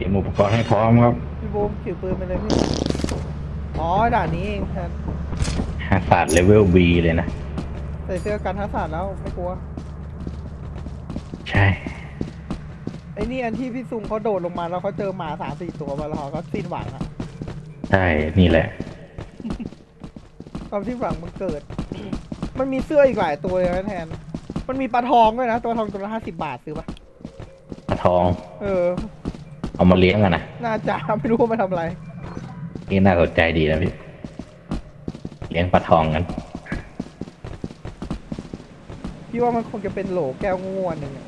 เตรียมอุปกรณ์ให้พร้อมครับพี่บูมขี่ปืนไปเลยพี่อ๋อด่านนี้เองแทนหาศาสตร์เลเวล B เลยนะ ใส่เสื้อกันทัศน์แล้วไม่กลัวใช่ ไอ้นี่อันที่พี่ซุงเขาโดดลงมาแล้วเขาเจอหมาสามสี่ตัวมาแล้วเขาก็สิ้นหวังอะใช่ นี่แหละ ความสิ้นหวังมันเกิด มันมีเสื้ออีกหลายตัวเลยนะแทน มันมีปลาทองด้วยนะตัวทองตัวละห้าสิบบาทซื้อปะปลาทอง เออ เอามาเลี้ยงกันนะน่าจะไม่รู้ว่ามาทำอะไร นี่น่าสนใจดีนะพี่ เลี้ยงปลาทองกันพี่ว่ามันคงจะเป็นโหลแก้วง่วนหนึ่งอะ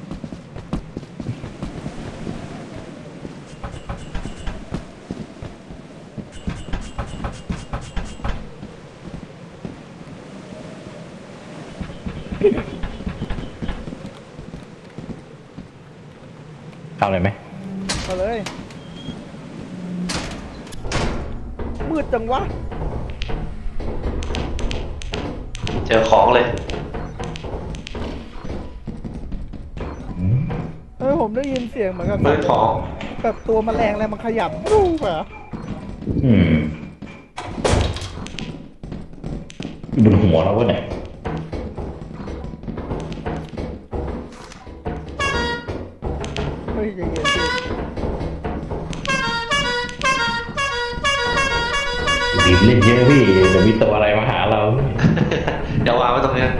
เข้าเลยไหม เอาเลย มืด จังวะ เจอของเลยอืมเออผมได้ยินเสียงเหมือนกับมือของแบบตัวแมลงอะไรมันขยับรูปอะอืมอยู่บนหัวเราวะเนี่ย บีบเล่นเยอะพี่เดี๋ยวมีตัวอะไรมาหาเรา เดี๋ยววางไว้ตรงเนี้ย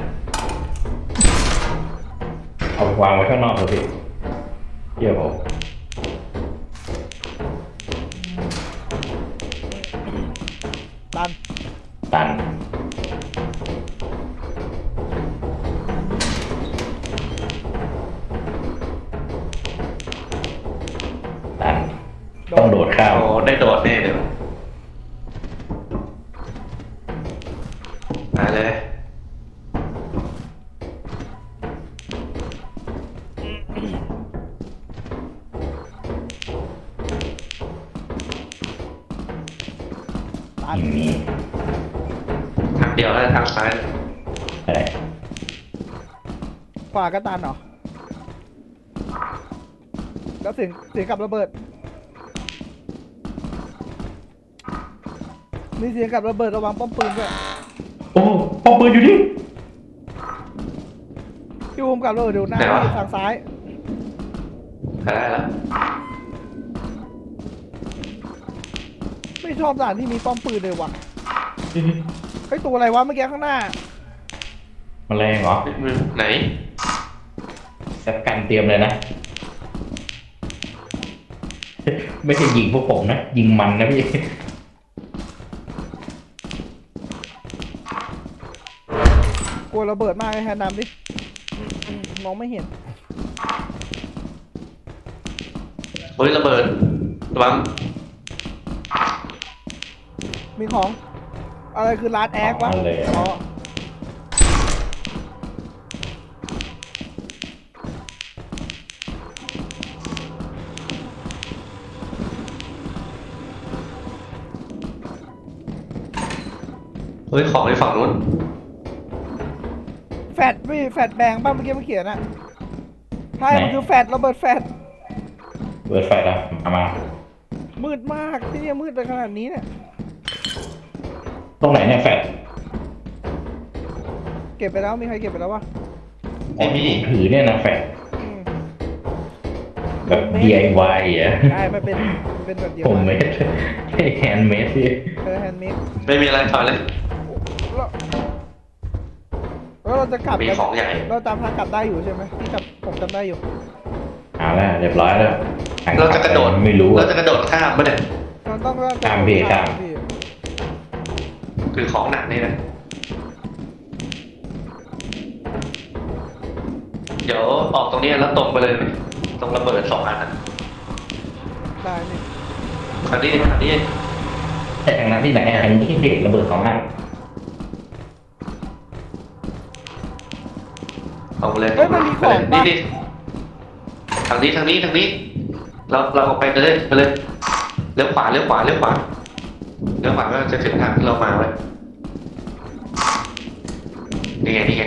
เอาวางไว้ข้างนอกเถอะพี่เชื่อผมตันตันตัน ต้องโดดข้ามโอ้ได้โดดแน่เดี๋ยวม ตันอย่างนี้ทางเดียวแล้วทางซ้ายอะไรขวาก็ตันเหรอ แล้วเสียงเสียงกับระเบิด มีเสียงกับระเบิดระวังป้อมปืนด้วยโอ้ปองปืนอยู่นี่ พี่ภูมิกับระเบิดเดี๋ยวหน้าทางซ้ายได้แล้ว ไม่ชอบด่านที่มีป้อมปืนเลยว่ะไอ้ยตัวอะไรวะเมื่อกี้ข้างหน้า แมลงเหรอไหนจัดการเตรียมเลยนะ ไม่ใช่ยิงพวกผมนะ ยิงมันนะพี่ กลัวระเบิดมากเลยแฮนนำดิมองไม่เห็น เฮ้ยระเบิดระวัง มีของ อะไรคือลาดแอควะอ๋อเลยอ๋อเฮ้ยของในฝั่งนู้นแฟดพี่แฟดแบงบ้างเมื่อกี้มันเขียนอะใช่มันคือแฟดระเบิดแฟดเปิดไฟแล้วมามามืดมากที่นี่มืดไปขนาดนี้เนี่ย ตรงไหนเนี่ยแฟดเก็บไปแล้วมีใครเก็บไปแล้ววะไม่มีถือเนี่ยนะแฟดอืมแบบ DIY อะใช่มันเป็นมันเป็นแบบเดียวผมเมกันดแฮนด์เมดพี่เออแฮนด์เมดไม่มีอะไรถอยเลย แล้วแล้วเราจะกลับมีกันของใหญ่ เราจำทางกลับได้อยู่ใช่ไหมที่จำผมจำได้อยู่ เอาแล้วเรียบร้อยแล้วทงเราจะกระโดด ไม่รู้เราอะ จะกระโดดข้ามปะเนี่ย มันต้องเริ่มตามพี่ตาม พี่ คือของหนักนี่นะเดี๋ยวออกตรงนี้แล้วตรงไปเลยตรงระเบิดสองอันนะได้นี่คันนี้คันนี้แต่ทางนั้นที่ไหนอะทางนี้ที่เด็กระเบิดสองอันตรงไปเลยเฮ้ยมันมีของนี่ปะดิทางนี้ทางนี้ทางนี้ เราเราออกไปไปเลยไปเลยเลี้ยวขวาเลี้ยวขวาเลี้ยวขวา เลี้ยวขวาก็จะถึงทางที่เรามาไว้นี่ไงนี่ไง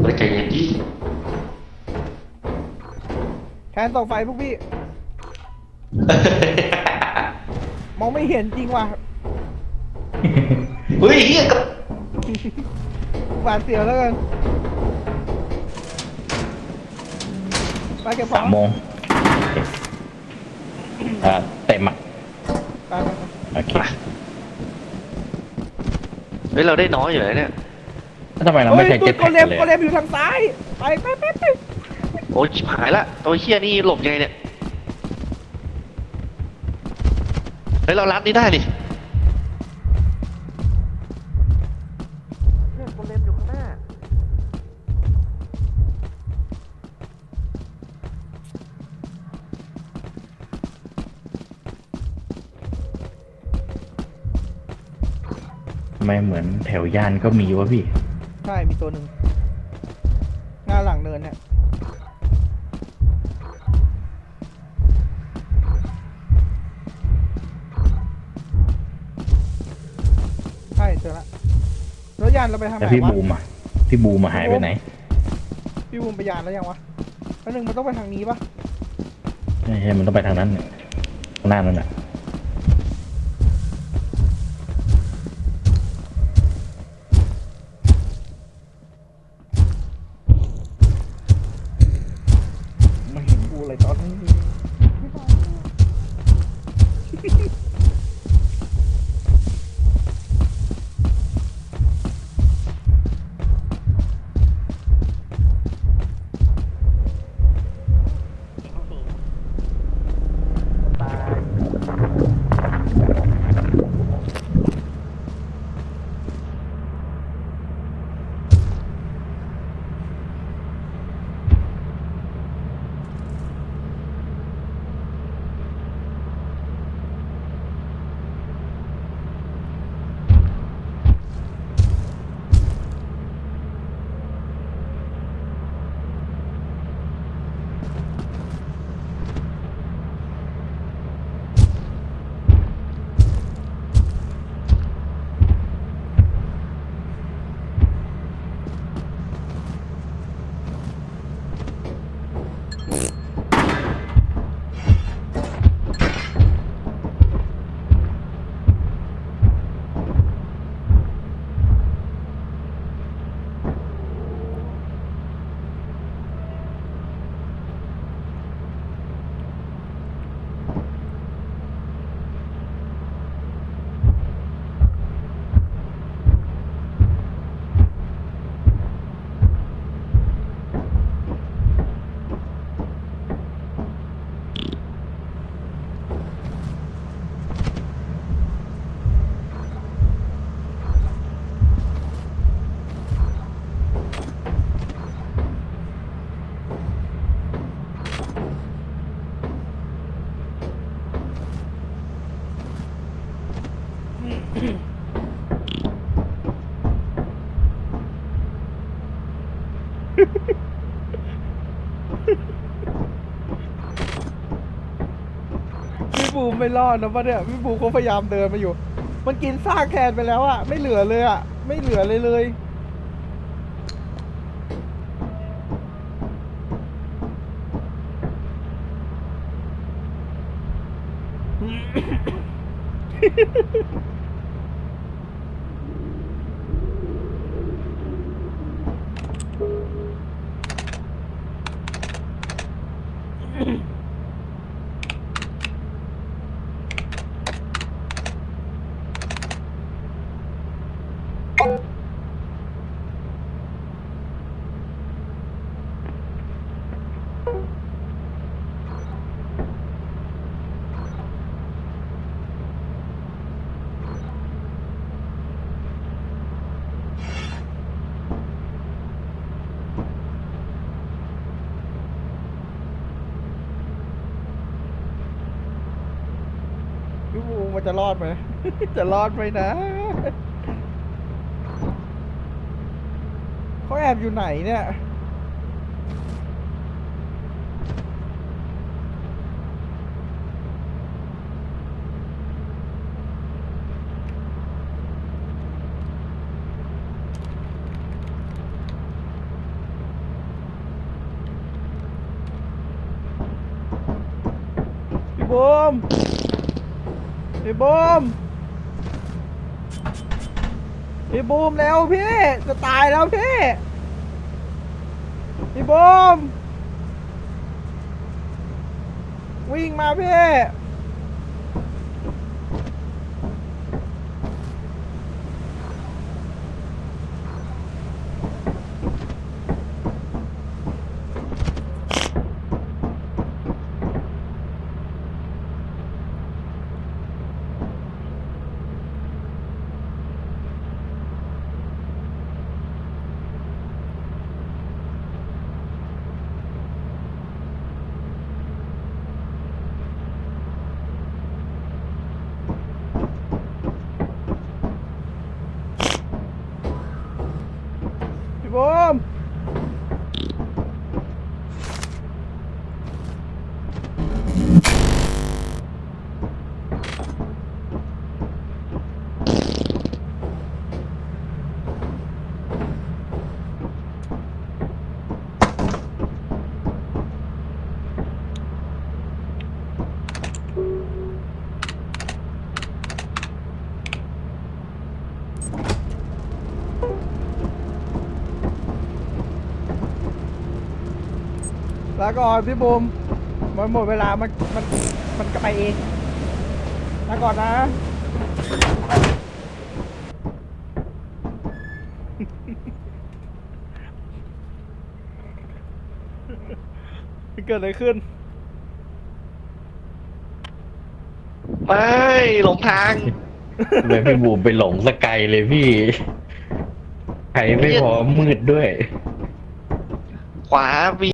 ไว้ใจเย็นดิแทนส่องไฟพวกพี่ มองไม่เห็นจริงว่ะเฮ้ยเฮียกับหวาดเสียวแล้วกัน ไปเก็บของสามโมงเอ่อเต็มอะไปไปไปโอเคเฮ้ยเราได้น้อยอยู่เลยเนี่ย แล้วทำไมเราเฮ้ไม่ยใช่ตัเจ็วตโกแพ็กเลกันเลยมโกเลมอยู่ทางซ้าย ไปไปไปไปโอ้ยชิบหายละตัวเฮียนี่หลบยังไงเนี่ย เฮ้ยเรารัดนี่ได้ดิ ไมเหมือนแถวย่านก็มีวะพี่ ใช่มีตัวหนึ่งหน้าหลังเนินเนี่ยใช่เจอละรถยานเราไปทางไหแล้วนพี่วะบูมอะพี่บูมมาหายไปไหนพี่บูมไปยานแล้วยังวะแล้วหนึ่งมันต้องไปทางนี้ปะไม่ใช่มันต้องไปทางนั้นเนี่ยข้างหน้านั่นแหละ ไม่รอดนะปะเนี่ยพี่บูมเขาพยายามเดินมาอยู่ มันกินซากแทนไปแล้วอะไม่เหลือเลยอะไม่เหลือเลยเลยพี่บูม จะรอดไหม จะรอดไหมนะเขาแอบอยู่ไหนเนี่ยพี่บม พี่บูมพี่บูมเร็วพี่ จะตายแล้วพี่พี่บูมวิ่งมาพี่พี่บูม แล้วก่อนพี่บูมมันหมดเวลามันมันมันก็ไปเองแล้วก่อนนะ เกิดอะไรขึ้น ไม่หลงทางทำไมพี่บูมไปหลงสกายเลยพี่ใครไม่พอมืดด้วย ขวาวี